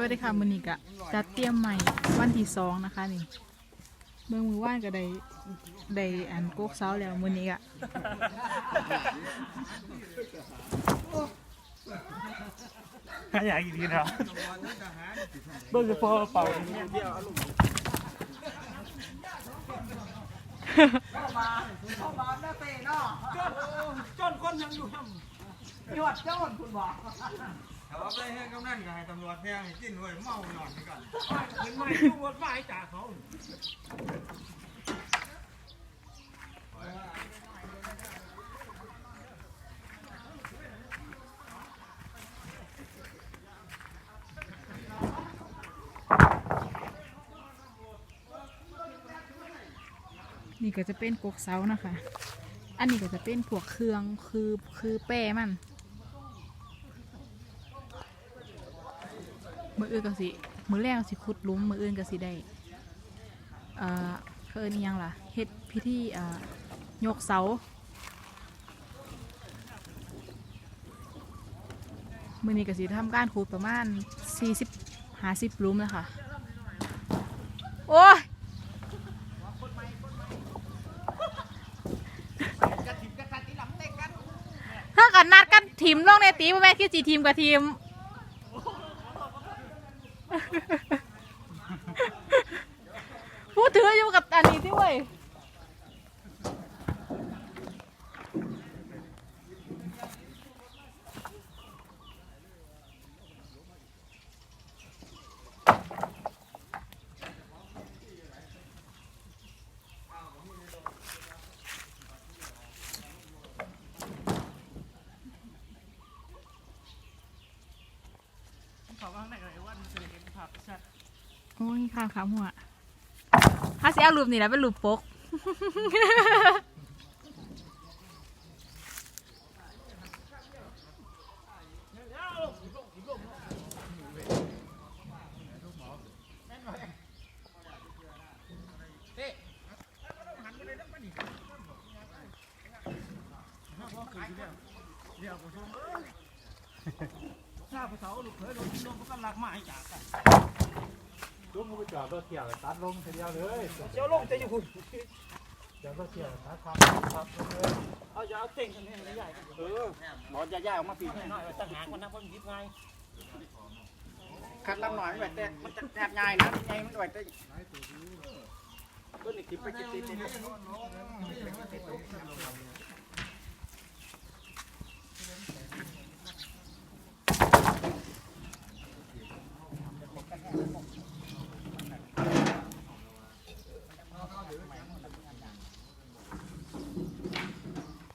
วัสดีค่ะมือนี้กะจัดเตรียมใหม่วันที่สองนะคะนี่เมืองมือว่านก็ได้ได้อันโกกเสาแล้วมือนี้กะถ้าอยากอีกทีนะเบิ้งจะพอเป่าอย่างเงี้ยจนคนยังอยู่ทำยอดเจ้าคนคุณบอก ถ้าว่าไปให้กำนันก็ให้ตำรวจแทงให้กินไว้เมาหนอนไปก่อนเป็นไม่ทุกคนไม่จ่าเขานี่ก็จะเป็นกกเสานะคะ อันนี้ก็จะเป็นพวกเครื่องคือคือแป้มัน มืออื่นก็สิ มือแรกสิขุดหลุมมืออื่นก็สิได้เอ่อเพิ่นอิหยังล่ะเฮ็ดพิธีเอ่อยกเสามือนี้ก็สิทำการขุดประมาณ40 50หลุมนะคะโอ้ยถ้ากันนัดกันทีมลงในตีบ่แม่นคือจีทีมกับทีม พูดถืออยู่กับอันนี้ที่เว้ยเขาว่าไหนไหน ภาพชัดโอ้ยข้างขาหัวถ้าสิเอารูปนี่แหล้วเป็นรูปปกหน้าภาษาวลูกเขยลงลงก็ลักมาให้จ่ากันลุงก็ไปจอดรถเกี่ยวตัดลงทีเดียวเลยเจ้าลงจะอยู่คุณจอดรถเกี่ยวตัดครับครับเลยเอาจะเอาเต่งกันให้ใหญ่เออหมอจะย่าออกมาปีหน่อยตั้งหางคนนั้นคนยิบไงคัดลำหน่อยไม่แต่มันจะแทบง่ายนะไงมันไหวแต่ต้นอีกทิพไปจิตติด